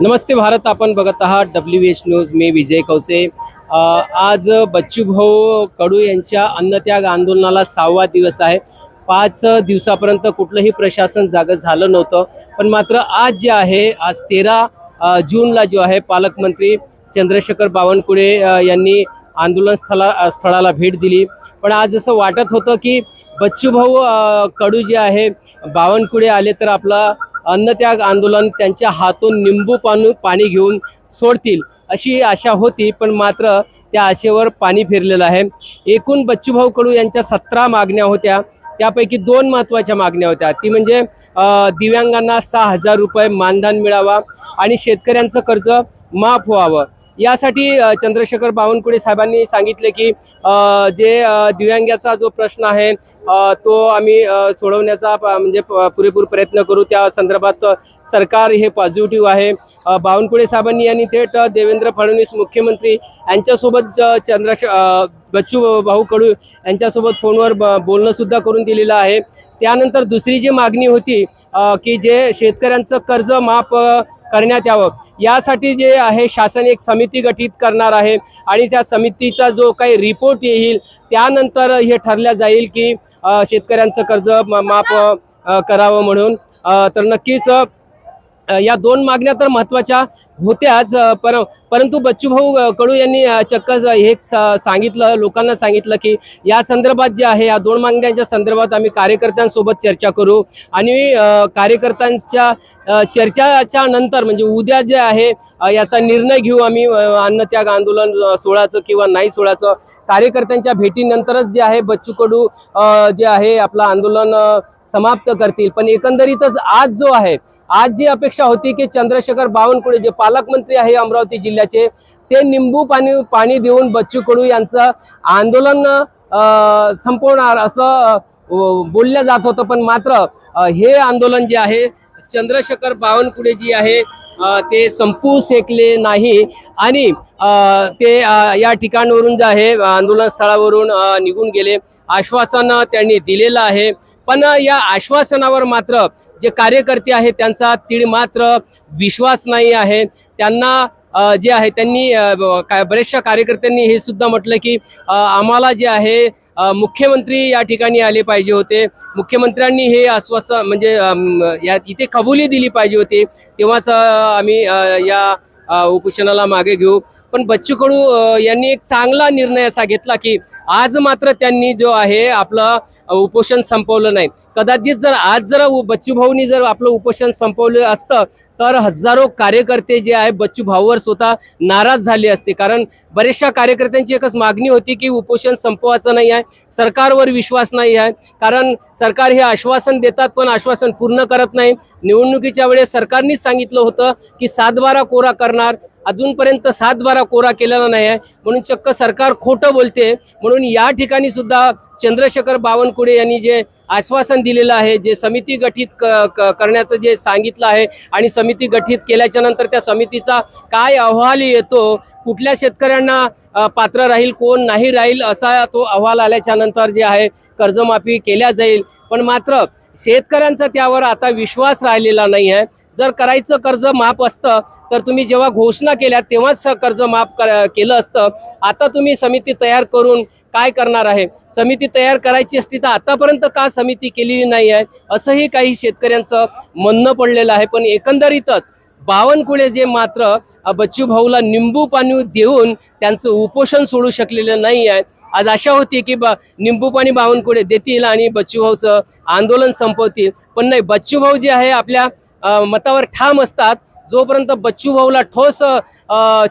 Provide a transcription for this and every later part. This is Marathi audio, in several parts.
नमस्ते भारत आपण बघत आहात डब्ल्यू एच न्यूज मी विजय कौसे. आज बच्चूभाऊ कडू यांच्या अन्नत्याग आंदोलनाला सहावा दिवस आहे. पाच दिवसापर्यंत कुठलंही प्रशासन जागं झालं नव्हतं. पण मात्र आज जे आहे आज तेरा जूनला जो आहे पालकमंत्री चंद्रशेखर बावनकुळे यांनी आंदोलन स्थला स्थळाला भेट दिली. पण आज असं वाटत होतं की बच्चूभाऊ कडू जे आहे बावनकुळे आले तर आपला अन्नत्याग आंदोलन त्यांच्या हातून निंबू पानू पाणी घेऊन सोडतील अशी आशा होती पण मात्र त्या आशेवर पाणी फिरलेलं आहे. एकूण बच्चूभाऊ कडू यांच्या सतरा मागण्या होत्या. त्यापैकी दोन महत्त्वाच्या मागण्या होत्या. ती म्हणजे दिव्यांगांना सहा हजार रुपये मानधन मिळावा आणि शेतकऱ्यांचं कर्ज माफ व्हावं. यासाठी चंद्रशेखर बावनकुळे साहेबांनी सांगितले की जे दिव्यांग्याचा दिव्यांगाचा जो प्रश्न आहे तो आम्ही सोडवण्याचा प- म्हणजे प- पुरेपूर प्रयत्न करू. त्या संदर्भात सरकार हे पॉझिटिव्ह आहे. बावनकुळे साहेबांनी यांनी थेट देवेंद्र फडणवीस मुख्यमंत्री यांच्यासोबत ज- बच्चू भाऊ कडू यांच्यासोबत फोनवर ब बोलणंसुद्धा करून दिलेलं आहे. त्यानंतर दुसरी जी मागणी होती की जे शेतकऱ्यांचं कर्ज माफ करण्यात यावं यासाठी जे आहे शासन एक समिती गठीत करणार आहे. आणि त्या समितीचा जो काही रिपोर्ट येईल त्यानंतर हे ठरल्या जाईल की शेतकऱ्यांचं कर्ज माफ करावं म्हणून. तर नक्कीच या दोन मागण्या तर महत्त्वाच्या होत्याच पर परंतु बच्चूभाऊ कडू यांनी चक्क हे सांगितलं लोकांना सांगितलं की या संदर्भात जे आहे या दोन मागण्यांच्या संदर्भात आम्ही कार्यकर्त्यांसोबत चर्चा करू. आणि कार्यकर्त्यांच्या चर्चाच्या नंतर म्हणजे उद्या जे आहे याचा निर्णय घेऊ आम्ही अन्नत्याग आंदोलन अ, सोळाचं किंवा नाही सोळाचं कार्यकर्त्यांच्या भेटीनंतरच जे आहे बच्चू कडू जे आहे आपलं आंदोलन समाप्त करतील. पण एकंदरीतच आज जो आहे आज जी अपेक्षा होती की चंद्रशेखर बावनकुळे जे पालकमंत्री आहे अमरावती जिल्ह्याचे ते निंबू पाणी पाणी देऊन बच्चू कडू यांचं आंदोलन संपवणार असं बोललं जात होतं. पण मात्र हे आंदोलन जे आहे चंद्रशेखर बावनकुळे जी आहे ते संपू शकले नाही. आणि ते या ठिकाणावरून जे आहे आंदोलन स्थळावरून निघून गेले. आश्वासन त्यांनी दिलेलं आहे. पण या आश्वासनावर मात्र जे कार्यकर्ते आहेत त्यांचा तीळ मात्र विश्वास नाही आहे. त्यांना जे आहे त्यांनी ब- काय बऱ्याचशा कार्यकर्त्यांनी हे सुद्धा म्हटलं की आम्हाला जे आहे मुख्यमंत्री या ठिकाणी आले पाहिजे होते. मुख्यमंत्र्यांनी हे आश्वासन म्हणजे या इथे कबुली दिली पाहिजे होती. तेव्हाच आम्ही या उपोषणाला मागे घेऊ. पण बच्चू कडू यांनी एक चांगला निर्णय असा घेतला की आज मात्र त्यांनी जो आहे आपलं उपोषण संपवलं नाही. कदाचित जर आज जर बच्चू भाऊनी जर आपलं उपोषण संपवलं असतं तर हजारो कार्यकर्ते जे आहे बच्चू भाऊवर स्वतः नाराज झाले असते. कारण बरेचशा कार्यकर्त्यांची एकच मागणी होती की उपोषण संपवायचं नाही आहे सरकारवर विश्वास नाही आहे. कारण सरकार हे आश्वासन देतात पण आश्वासन पूर्ण करत नाही. निवडणुकीच्या वेळेस सरकारनेच सांगितलं होतं की सातबारा कोरा करणार अजूनपर्यंत सातबारा कोरा केलेला नाही आहे म्हणून चक्क सरकार खोटं बोलते. म्हणून या ठिकाणी सुद्धा चंद्रशेखर बावनकुळे यांनी जे आश्वासन दिलेलं आहे जे समिती गठीत क क- करण्याचं जे सांगितलं आहे आणि समिती गठीत केल्याच्यानंतर त्या समितीचा काय अहवाल येतो कुठल्या शेतकऱ्यांना पात्र राहील कोण नाही राहील असा तो अहवाल आल्याच्यानंतर जे आहे कर्जमाफी केल्या जाईल. पण मात्र शेतकऱ्यांचा त्यावर आता विश्वास राहिलेला नाही आहे. जर करायचं कर्ज माफ असतं तर तुम्ही जेव्हा घोषणा केल्या तेव्हाच कर्ज माफ कर केलं असतं. आता तुम्ही समिती तयार करून काय करणार आहे? समिती तयार करायची असती तर आतापर्यंत का समिती केलेली नाही आहे? असंही काही शेतकऱ्यांचं म्हणणं पडलेलं आहे. पण एकंदरीतच बावनकुळे जे मात्र बच्चू भाऊला निंबू पाणी देऊन त्यांचं उपोषण सोडू शकलेलं नाही आहे. आज आशा होती की बा निंबू पाणी बावनकुळे देतील आणि बच्चू भाऊचं आंदोलन संपवतील. पण नाही बच्चू भाऊ जे आहे आपल्या मतावर ठाम असतात. जोपर्यंत बच्चू भाऊला ठोस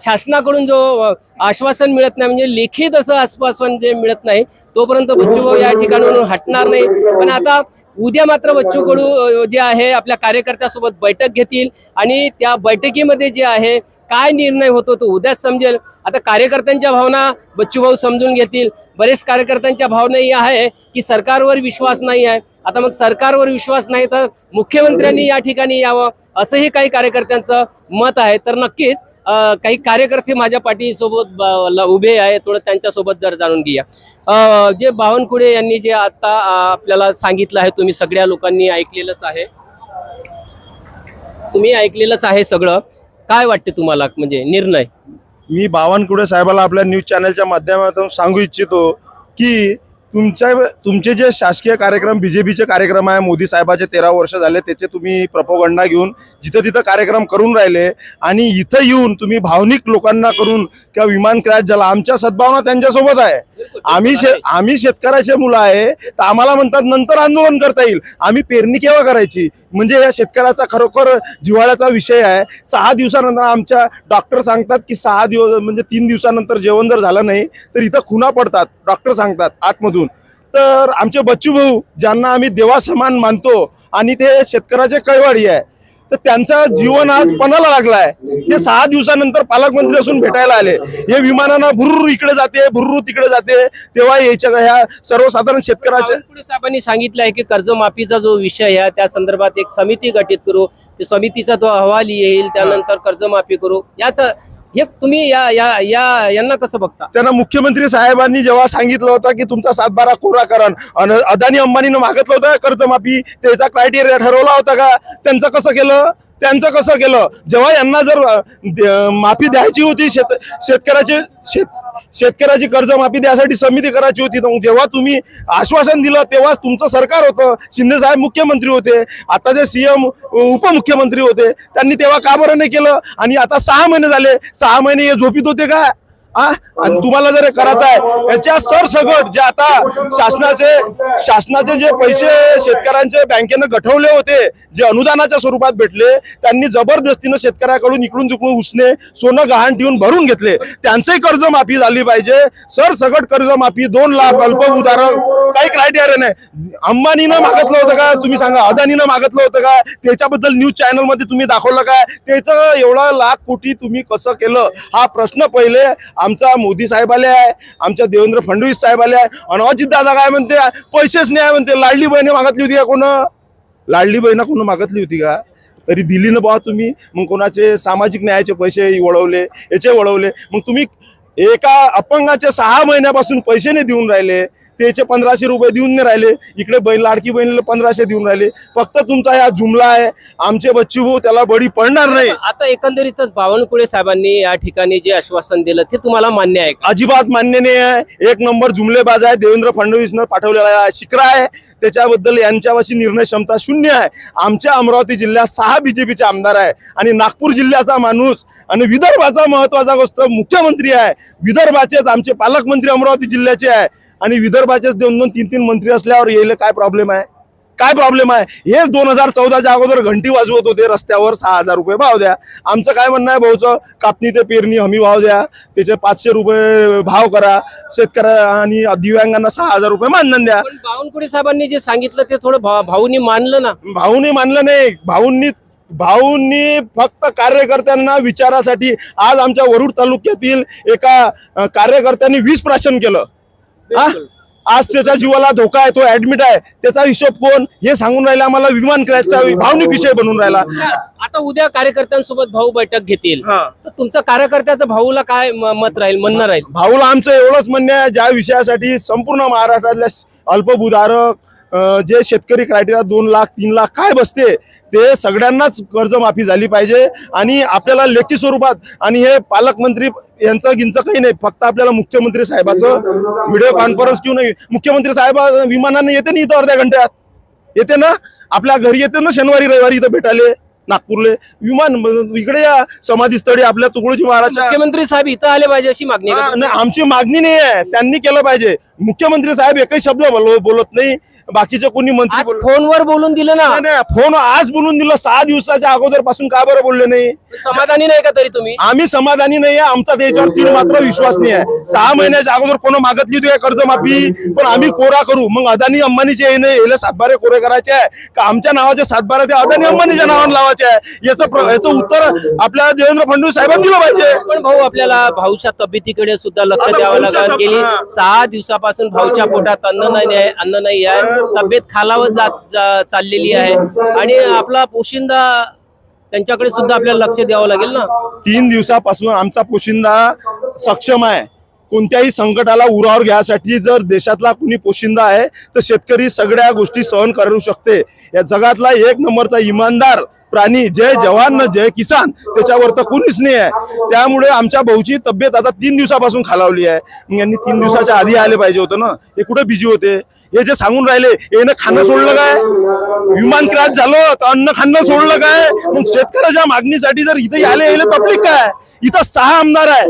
शासनाकडून जो आश्वासन मिळत नाही म्हणजे लिखित असं आश्वासन जे मिळत नाही तोपर्यंत बच्चू भाऊ या ठिकाणावरून हटणार नाही. पण आता उद्या मात्र बच्चू कडू जे आहे आपल्या कार्यकर्त्यासोबत बैठक घेतील आणि त्या बैठकीमध्ये जे आहे काय निर्णय होतो तो उद्याच समजेल. आता कार्यकर्त्यांच्या भावना बच्चू भाऊ समजून घेतील. बरेच कार्यकर्त्यांच्या भावना ही आहे की सरकारवर विश्वास नाही आहे. आता मग सरकारवर विश्वास नाही तर मुख्यमंत्र्यांनी या ठिकाणी यावं. असंही काही कार्यकर्त्यांचं मत आहे. तर नक्कीच काही कार्यकर्ते माझ्या पाठीसोबत ला उभे आहे थोडं त्यांच्यासोबत जर जाणून घेऊया. जे बावनकुळे यांनी जे आता आपल्याला सांगितलं आहे तुम्ही सगळ्या लोकांनी ऐकलेलंच आहे. तुम्ही ऐकलेलंच आहे सगळं. काय वाटते तुम्हाला? म्हणजे निर्णय? मी बावनकुळे साहेबाला आपल्या न्यूज चॅनलच्या माध्यमातून सांगू इच्छितो की तुमच्या तुमचे जे शासकीय कार्यक्रम बीजेपीचे कार्यक्रम आहे मोदी साहेबाचे तेरा वर्ष झाले त्याचे तुम्ही प्रपोगंडा घेऊन जिथं तिथं कार्यक्रम करून राहिले आणि इथं येऊन तुम्ही भावनिक लोकांना करून किंवा विमान क्रॅश झाला आमच्या सद्भावना त्यांच्यासोबत आहे. आम्ही शे आम्ही शेतकऱ्याचे मुलं आहे तर आम्हाला म्हणतात नंतर आंदोलन करता येईल. आम्ही पेरणी केव्हा करायची? म्हणजे या शेतकऱ्याचा खरोखर जिव्हाळ्याचा विषय आहे. सहा दिवसानंतर आमच्या डॉक्टर सांगतात की सहा दिवस म्हणजे तीन दिवसानंतर जेवण जर झालं नाही तर इथं खुना पडतात. डॉक्टर सांगतात आतमधून. तर आमचे बच्चू भाऊ ज्यांना आम्ही देवासमान मानतो आणि ते शेतकऱ्याचे कैवाडी आहे तर त्यांचा जीवन आज पणाला लागलाय. ते सहा दिवसानंतर पालकमंत्री असून भेटायला आले. हे विमानानं भुर्र इकडे जाते भुरुरू तिकडे जाते. तेव्हा याच्या ह्या सर्वसाधारण शेतकऱ्याच्या साहेबांनी सांगितलं आहे की कर्जमाफीचा जो विषय आहे त्या संदर्भात एक समिती गठीत करू. ते समितीचा तो अहवाल येईल त्यानंतर कर्जमाफी करू. याचा हे तुम्ही या या या यांना कसं बघता? त्यांना मुख्यमंत्री साहेबांनी जेव्हा सांगितलं होतं की तुमचा सातबारा कोरा करण अदानी अंबानीनं मागितलं होतं का कर्जमाफी त्याचा क्रायटेरिया ठरवला होता का? त्यांचं कसं केलं? त्यांचं कसं केलं? जेव्हा यांना जर माफी द्यायची होती शेत शेतकऱ्याचे शेत शेतकऱ्याची कर्जमाफी द्यासाठी समिती करायची होती तर जेव्हा तुम्ही आश्वासन दिलं तेव्हाच तुमचं सरकार होतं. शिंदे साहेब मुख्यमंत्री होते. आता जे सीएम उपमुख्यमंत्री होते त्यांनी तेव्हा का बरं नाही केलं? आणि आता सहा महिने झाले. सहा महिने हे झोपीत होते का? आणि तुम्हाला जर करायचं आहे याच्या सरसगट जे आता शासनाचे शासनाचे जे पैसे शेतकऱ्यांचे बँकेनं गठवले होते जे अनुदानाच्या स्वरूपात भेटले त्यांनी जबरदस्तीनं शेतकऱ्याकडून इकडून तिकडून उसने सोनं गहाण ठेवून भरून घेतले. त्यांचंही कर्ज माफी झाली पाहिजे. सरसगट कर्जमाफी दोन लाख अल्प उदाहरण काही क्रायटेरिया नाही. अंबानीनं मागितलं होतं का? तुम्ही सांगा. अदानीनं मागितलं होतं का? त्याच्याबद्दल न्यूज चॅनलमध्ये तुम्ही दाखवलं काय? त्याचं एवढं लाख कोटी तुम्ही कसं केलं? हा प्रश्न पहिले आमचा मोदी साहेब आले आहे आमच्या देवेंद्र फडणवीस साहेब आले आहे आणि अजित दादा काय म्हणते पैसेच नाही म्हणते लाडली बहिणी मागतली होती का कोण? लाडली बहिणा कोण मागतली होती का? तरी दिली ना बा तुम्ही मग कोणाचे सामाजिक न्यायाचे पैसे वळवले याचे वळवले मग तुम्ही एका अपंगाच्या सहा महिन्यापासून पैसे नाही देऊन राहिले त्याचे पंधराशे रुपये देऊन नाही राहिले. इकडे बहीण लाडकी बहिणीला पंधराशे देऊन राहिले. फक्त तुमचा हा जुमला आहे. आमचे बच्चू भाऊ त्याला बळी पडणार नाही. आता एकंदरीतच बावनकुळे साहेबांनी या ठिकाणी जे आश्वासन दिलं ते तुम्हाला मान्य आहे अजिबात मान्य नाही आहे. एक नंबर जुमलेबाज आहे. देवेंद्र फडणवीसनं पाठवलेला आहे शिक्रा आहे. त्याच्याबद्दल यांच्यापाशी निर्णय क्षमता शून्य आहे. आमच्या अमरावती जिल्ह्यात सहा बीजेपीचे आमदार आहे. आणि नागपूर जिल्ह्याचा माणूस आणि विदर्भाचा महत्त्वाचा गोष्ट मुख्यमंत्री आहे. विदर्भाचेच आमचे पालकमंत्री अमरावती जिल्ह्याचे आहे. आणि विदर्भाचेच दोन दोन तीन तीन मंत्री असल्यावर येईल काय प्रॉब्लेम आहे? काय प्रॉब्लेम आहे? हेच दोन हजार चौदाच्या अगोदर घंटी वाजवत होते रस्त्यावर सहा हजार रुपये. भाव द्या. आमचं काय म्हणणं आहे भाऊचं? कापणी ते पेरणी हमी भाव द्या. त्याचे पाचशे रुपये भाव करा. शेतकऱ्या आणि दिव्यांगांना सहा हजार रुपये मानधन द्या. पण बावनकुळे साहेबांनी जे सांगितलं ते थोडं भाऊनी मानलं ना. भाऊनी मानलं नाही. भाऊंनी भाऊंनी फक्त कार्यकर्त्यांना विचारासाठी आज आमच्या वरुड तालुक्यातील एका कार्यकर्त्यांनी वीस प्राशन केलं. हा? आज त्याच्या जीवाला धोका आहे तो ऍडमिट आहे. त्याचा हिशोब कोण? हे सांगून राहिला आम्हाला विमान क्रॅशचा भावनिक विषय बनून राहिला. आता उद्या कार्यकर्त्यांसोबत भाऊ बैठक घेतील. तर तुमचं कार्यकर्त्याचं भाऊला काय मत राहील म्हणणं राहील? भाऊला आमचं एवढंच म्हणणं आहे ज्या विषयासाठी संपूर्ण महाराष्ट्रातल्या अल्पभूधारक जे शेतकरी क्रायटेरिया दोन लाख तीन लाख काय बसते ते सगळ्यांनाच कर्जमाफी झाली पाहिजे आणि आपल्याला लेखी स्वरूपात आणि हे पालकमंत्री यांचं गिंचं काही नाही फक्त आपल्याला मुख्यमंत्री साहेबाचं व्हिडिओ कॉन्फरन्स घेऊन मुख्यमंत्री साहेब विमानाने येते ना इथं अर्ध्या घंट्यात? येते ना? आपल्या घरी येते ना शनिवारी रविवारी इथं भेटायले? नागपूरले. विमान इकडे या समाधीस्थळी आपल्या तुकडोजी महाराजच्या मुख्यमंत्री साहेब इथं आले पाहिजे अशी मागणी नाही, आमची मागणी नाही आहे. त्यांनी केलं पाहिजे. मुख्यमंत्री साहेब एकही शब्द बोल- बोलत नाही. बाकीचे कोणी मंत्री फोनवर बोलून दिलं ना. नाही, नाही, फोन आज बोलून दिलं. सहा दिवसाच्या अगोदरपासून का बरं बोलले नाही? समाधानी नाही का तरी तुम्ही? आम्ही समाधानी नाही आहे. आमचा त्याच्यावर तीन मात्र विश्वास नाही आहे. सहा महिन्याच्या अगोदर कोण मागतली होती का कर्जमाफी. पण आम्ही कोरा करू. मग अदानी अंबानीचे नाही याला सातबारे कोरे करायचे आहे. का आमच्या नावाचे सातबारे ते अदानी अंबानीच्या नावाने लावायचे आहे? याचं याचं उत्तर आपल्या देवेंद्र फडणवीस साहेबांनी दिलं पाहिजे. पण भाऊ आपल्याला भाऊच्या तब्येतीकडे सुद्धा लक्ष द्यावं लागेल. गेली. सहा दिवसापासून भाऊच्या पोटात अन्न नाही आहे अन्न नाही आहे. तब्येत खालावत जात चाललेली आहे. आणि आपला पोशिंदा त्यांच्याकडे सुद्धा आपल्याला लक्ष द्यावं लागेल ना? तीन दिवसापासून आमचा पोशिंदा सक्षम आहे. कोणत्याही संकटाला उरावर घ्यासाठी जर देशातला कुणी पोशिंदा आहे तर शेतकरी सगळ्या गोष्टी सहन करू शकते. या जगातला एक नंबरचा इमानदार प्राणी जय जवान न जय किसान त्याच्यावर तर कोणीच नाही आहे. त्यामुळे आमच्या भाऊची तब्येत आता तीन दिवसापासून खालावली आहे. यांनी तीन दिवसाच्या आधी आले पाहिजे होतं ना. हे कुठे बिझी होते? हे जे सांगून राहिले यानं खाणं सोडलं काय? विमान क्रॅश झालं तर अन्न खाणं सोडलं काय? मग शेतकऱ्याच्या मागणीसाठी जर इथे आले यायला तकलीफ काय? इथं सहा आमदार आहे.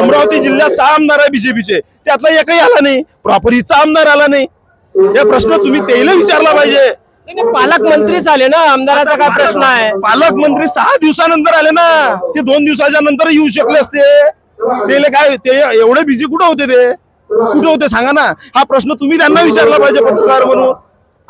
अमरावती जिल्ह्यात सहा आमदार आहे बीजेपीचे त्यातला एकही आला नाही. प्रॉपर हिचा आमदार आला नाही. हे प्रश्न तुम्ही त्याला विचारला पाहिजे. नाही, नाही, पालकमंत्रीच आले ना आमदाराचा काय प्रश्न आहे? पालकमंत्री सहा दिवसानंतर आले ना ते दोन दिवसाच्या नंतर येऊ शकले असते. त्याला काय ते एवढे बिझी कुठं होते ते? कुठे होते सांगा ना. हा प्रश्न तुम्ही त्यांना विचारला पाहिजे पत्रकार म्हणून.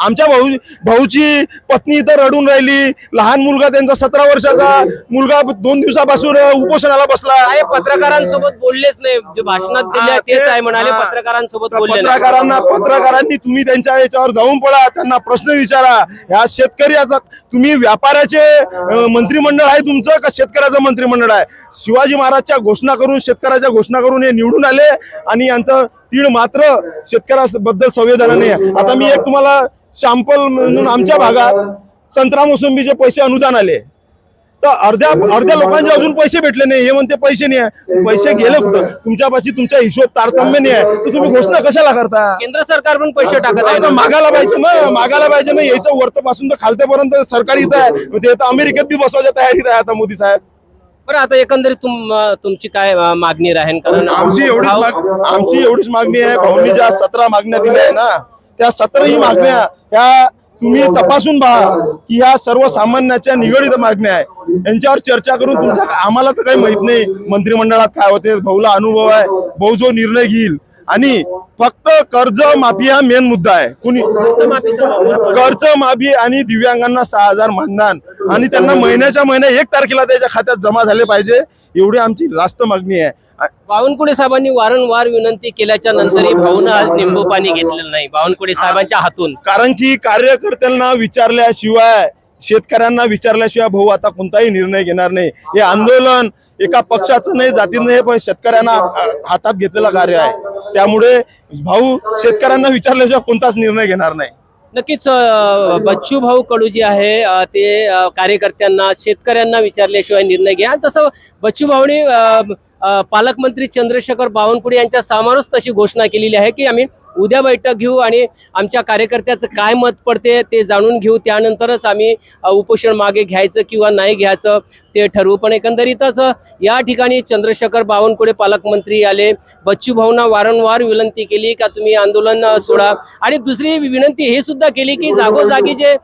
आमच्या भाऊ भाऊची पत्नी इथं रडून राहिली. लहान मुलगा त्यांचा सतरा वर्षाचा मुलगा दोन दिवसापासून उपोषणाला बसला. पत्रकारांसोबत बोललेच नाही. जे भाषणात दिले तेच आहे म्हणाले. पत्रकारांसोबत तर बोलले. पत्रकारांना पत्रकारांनी तुम्ही त्यांच्या याच्यावर जाऊन पडा त्यांना प्रश्न विचारा. ह्या शेतकऱ्याचा तुम्ही व्यापाऱ्याचे मंत्रिमंडळ आहे तुमचं का शेतकऱ्याचं मंत्रिमंडळ आहे? शिवाजी महाराजच्या घोषणा करून शेतकऱ्याच्या घोषणा करून हे निवडून आले आणि यांचं तीळ मात्र शेतकऱ्याबद्दल संवेदना नाही आहे. आता मी एक तुम्हाला शॅम्पल म्हणून आमच्या भागात संत्रा मोसंबीचे पैसे अनुदान आले. तर अर्ध्या अर्ध्या लोकांचे अजून पैसे भेटले नाही. हे म्हणते पैसे नाही आहे. पैसे गेले कुठं? तुमच्यापाशी तुमचा हिशोब तारतम्य नाही आहे. तर तुम्ही घोषणा कशाला करता? केंद्र सरकार पण पैसे टाकत आहे. आता. मागायला पाहिजे ना. मागायला पाहिजे ना. यायचं वरतपासून तर खालतेपर्यंत सरकार इथं आहे. ते तर अमेरिकेत बी बसवायच्या तयारीत आहे आता मोदी साहेब. बरं आता एकंदरीत तुम तुमची काय मागणी राहील कारण आमची एवढीच माग- आमची एवढीच मागणी आहे. भाऊनी ज्या सतरा मागण्या दिल्या आहे ना त्या सतराही मागण्या ह्या तुम्ही तपासून पहा की ह्या सर्वसामान्याच्या निगडीत मागण्या आहे यांच्यावर चर्चा करून तुमच्या आम्हाला तर काही माहीत नाही मंत्रिमंडळात काय होते भाऊला अनुभव आहे भाऊ जो निर्णय घेईल आणि फक्त कर्ज माफी हा मेन मुद्दा आहे. कुणी कर्ज माफी आणि दिव्यांगांना सहा हजार मानधन आणि त्यांना महिन्याच्या महिन्या एक तारखेला त्याच्या खात्यात जमा झाले पाहिजे एवढी आमची रास्त मागणी आहे. बावनकुळे साहेबांनी वारंवार विनंती केल्याच्या नंतरही भाऊनं आज निंबू पाणी घेतलेलं नाही. बावनकुळे साहेबांच्या हातून. कारण की कार्यकर्त्यांना विचारल्याशिवाय शेतकऱ्यांना विचारल्याशिवाय भाऊ आता कोणताही निर्णय घेणार नाही. हे आंदोलन एका पक्षाचं नाही जातीचं नाही पण शेतकऱ्यांना हातात घेतलेलं कार्य आहे. त्यामुळे भाऊ शेतकऱ्यांना विचारल्याशिवाय कोणताच निर्णय घेणार नाही. नक्कीच बच्चू भाऊ कडू जे आहे ते कार्यकर्त्यांना शेतकऱ्यांना विचारल्याशिवाय निर्णय घ्या. तसं बच्चू भाऊने पालकमंत्री चंद्रशेखर बावनकुळे यांच्या समोरच तशी घोषणा केलेली आहे की आम्ही उद्या बैठक घेऊ आणि आमच्या कार्यकर्त्याचं काय मत पडते ते जाणून घेऊ. त्यानंतरच आम्ही उपोषण मागे घ्यायचं किंवा नाही घ्यायचं ते ठरवू. पण एकंदरीतच या ठिकाणी चंद्रशेखर बावनकुळे पालकमंत्री आले. बच्चू भाऊंना वारंवार विनंती केली का तुम्ही आंदोलन सोडा. आणि दुसरी विनंती हे सुद्धा केली की जागोजागी जे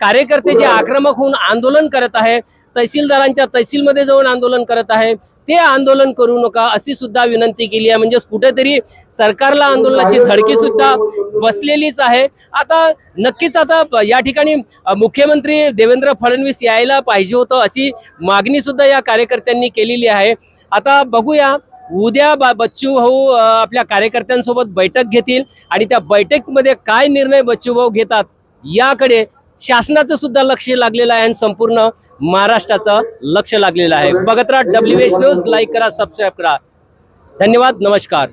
कार्यकर्ते जे आक्रमक होऊन आंदोलन करत आहे तहसीलदारांच्या तहसीलमध्ये जाऊन आंदोलन करत आहे ते आंदोलन करू नका अशी सुद्धा विनंती केली आहे. म्हणजेच कुठेतरी सरकारला आंदोलनाची धडकी सुद्धा बसलेलीच आहे. आता नक्कीच आता या ठिकाणी मुख्यमंत्री देवेंद्र फडणवीस यायला पाहिजे होतं अशी मागणी सुद्धा या कार्यकर्त्यांनी केलेली आहे. आता बघूया उद्या बा बच्चू भाऊ आपल्या कार्यकर्त्यांसोबत बैठक घेतील आणि त्या बैठकीमध्ये काय निर्णय बच्चू भाऊ घेतात याकडे शासनाचं सुद्धा लक्ष लागलेलं आहे आणि संपूर्ण महाराष्ट्राचं लक्ष लागलेलं आहे. बघत राहा डब्ल्यू एच न्यूज लाईक करा सबस्क्राईब करा. धन्यवाद नमस्कार.